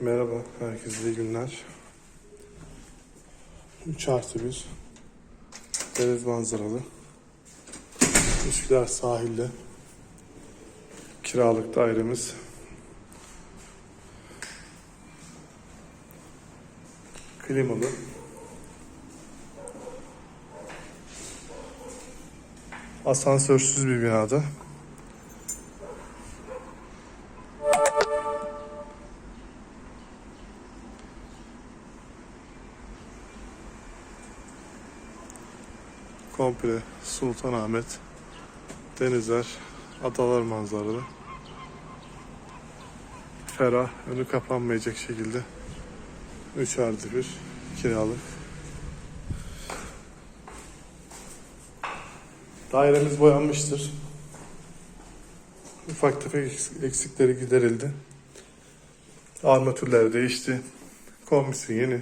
Merhaba, herkese iyi günler. 3 artı 1 deniz manzaralı Üsküdar sahilde kiralık dairemiz. Klimalı. Asansörsüz bir binada. Komple Sultanahmet, denizler, adalar manzaralı. Ferah, önü kapanmayacak şekilde 3 artı 1 kiralık. Dairemiz boyanmıştır. Ufak tefek eks- eksikleri giderildi. Armatürler değişti. Kombisi yeni.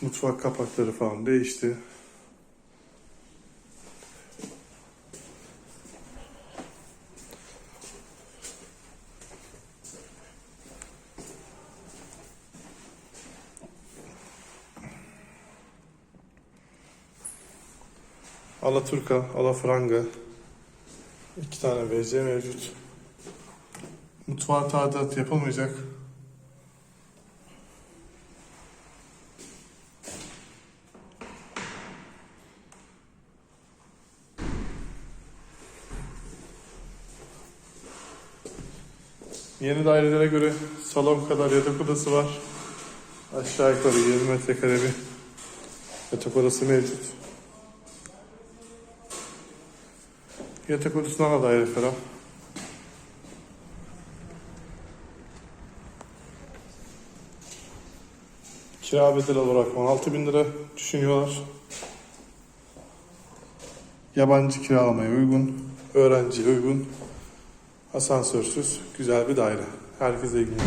Mutfak kapakları falan değişti. Alaturka, Alafranga. iki tane WC mevcut. Mutfağa tadilat yapılmayacak. Yeni dairelere göre salon kadar yatak odası var. Aşağı yukarı 20 metrekare bir yatak odası mevcut. Yatak odasına da daire ferah. Kira bedeli olarak 16 bin lira düşünüyorlar. Yabancı kiralamaya uygun, öğrenciye uygun, asansörsüz güzel bir daire. Herkese günler.